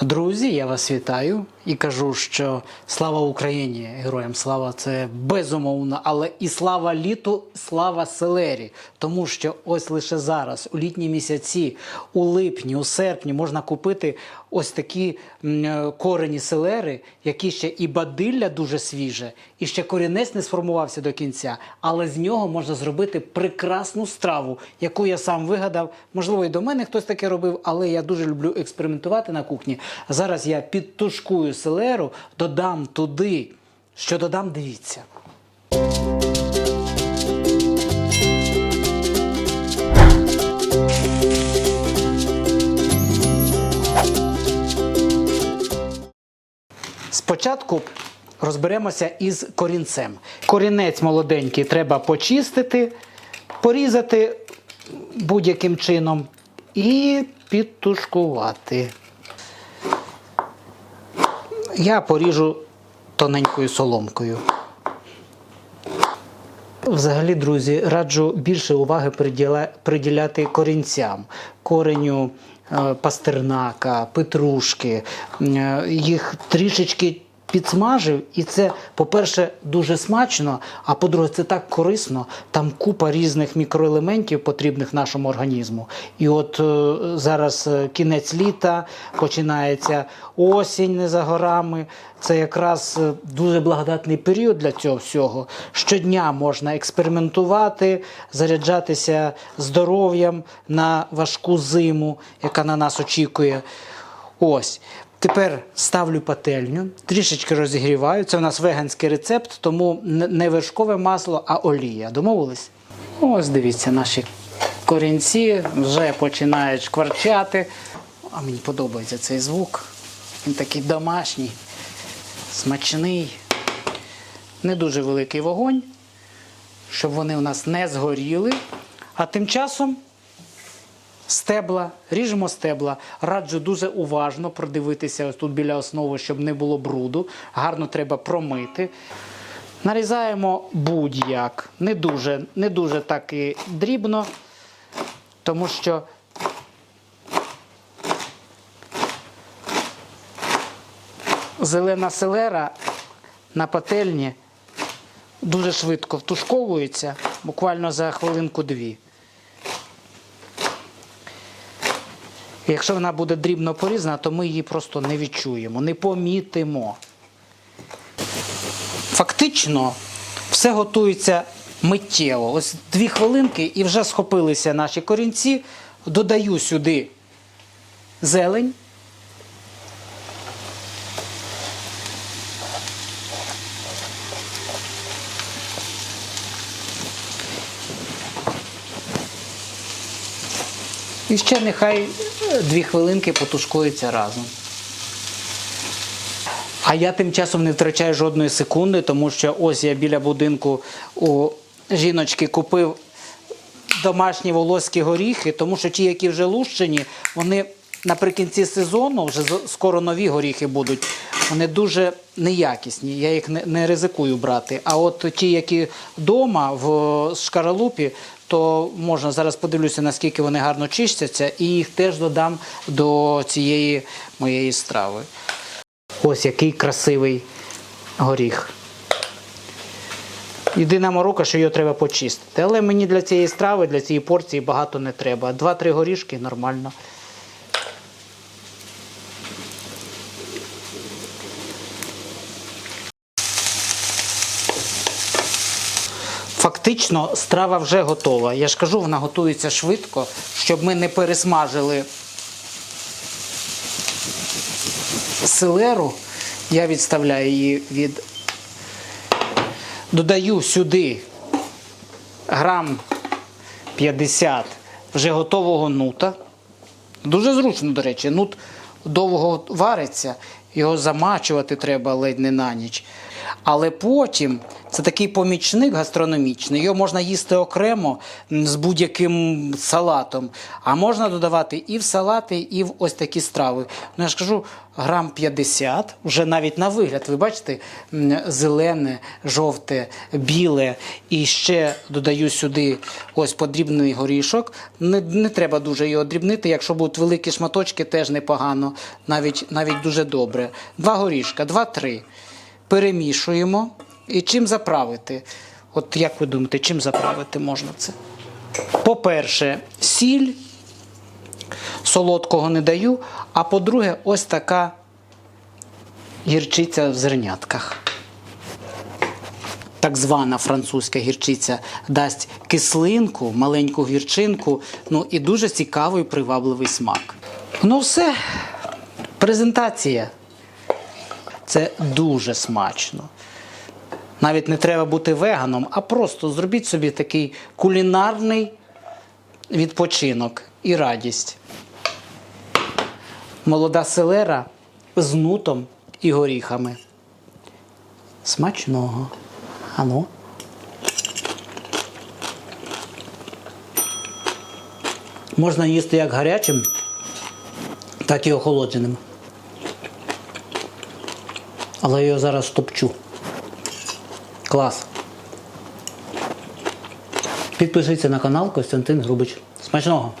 Друзі, я вас вітаю і кажу, що слава Україні! Героям слава це безумовно, але і слава літу, слава селері. Тому що ось лише зараз, у літні місяці, у липні, у серпні, можна купити ось такі е, корені селери, які ще і бадилля дуже свіже, і ще корінець не сформувався до кінця. Але з нього можна зробити прекрасну страву, яку я сам вигадав. Можливо, і до мене хтось таке робив, але я дуже люблю експериментувати на кухні. Зараз я підтушкую селеру, додам туди. Що додам, дивіться. Спочатку розберемося із корінцем. Корінець молоденький треба почистити, порізати будь-яким чином і підтушкувати. Я поріжу тоненькою соломкою. Взагалі, друзі, раджу більше уваги приділяти корінцям, кореню е, пастернака, петрушки. Е, Їх трішечки підсмажив, і це, по-перше, дуже смачно, а по-друге, це так корисно. Там купа різних мікроелементів потрібних нашому організму. І от е, зараз е, кінець літа, починається осінь не за горами. Це якраз е, дуже благодатний період для цього всього. Щодня можна експериментувати, заряджатися здоров'ям на важку зиму, яка на нас очікує. Ось. Тепер ставлю пательню, трішечки розігріваю. Це у нас веганський рецепт, тому не вершкове масло, а олія. Домовились? Ось дивіться, наші корінці вже починають шкварчати. А мені подобається цей звук. Він такий домашній, смачний. Не дуже великий вогонь, щоб вони у нас не згоріли. А тим часом Стебла, ріжемо стебла. Раджу дуже уважно продивитися ось тут біля основи, щоб не було бруду. Гарно треба промити. Нарізаємо будь-як. Не дуже, не дуже так і дрібно, тому що зелена селера на пательні дуже швидко втушковується, буквально за хвилинку-дві. Якщо вона буде дрібно порізана, то ми її просто не відчуємо, не помітимо. Фактично, все готується миттєво. Ось дві хвилинки і вже схопилися наші корінці. Додаю сюди зелень. І ще нехай дві хвилинки потушкується разом. А я тим часом не втрачаю жодної секунди, тому що ось я біля будинку у жіночки купив домашні волоські горіхи, тому що ті, які вже лущені, вони наприкінці сезону, вже скоро нові горіхи будуть. Вони дуже неякісні, я їх не, не ризикую брати. А от ті, які вдома в шкаралупі, то можна зараз подивлюся, наскільки вони гарно чистяться, і їх теж додам до цієї моєї страви. Ось який красивий горіх. Єдина морока, що його треба почистити. Але мені для цієї страви, для цієї порції багато не треба. Два-три горішки нормально. Фактично страва вже готова. Я ж кажу, вона готується швидко, щоб ми не пересмажили селеру. Я відставляю її від. Додаю сюди грам 50 вже готового нута. Дуже зручно, до речі, нут довго вариться, його замачувати треба ледь не на ніч. Але потім це такий помічник гастрономічний. Його можна їсти окремо з будь-яким салатом. А можна додавати і в салати, і в ось такі страви. Ну я ж кажу, грам 50, вже навіть на вигляд, ви бачите, зелене, жовте, біле. І ще додаю сюди ось подрібний горішок. Не, не треба дуже його дрібнити. Якщо будуть великі шматочки, теж непогано, навіть, навіть дуже добре. Два горішка, два-три. Перемішуємо. І чим заправити? От як ви думаєте, чим заправити можна це? По-перше, сіль. Солодкого не даю. А по-друге, ось така гірчиця в зернятках. Так звана французька гірчиця дасть кислинку, маленьку гірчинку, ну і дуже цікавий привабливий смак. Ну, все, презентація. Це дуже смачно. Навіть не треба бути веганом, а просто зробіть собі такий кулінарний відпочинок і радість. Молода селера з нутом і горіхами. Смачного. Ану. Можна їсти як гарячим, так і охолодженим. Але я його зараз топчу. Клас. Підпишіться на канал Костянтин Грубич. Смачного!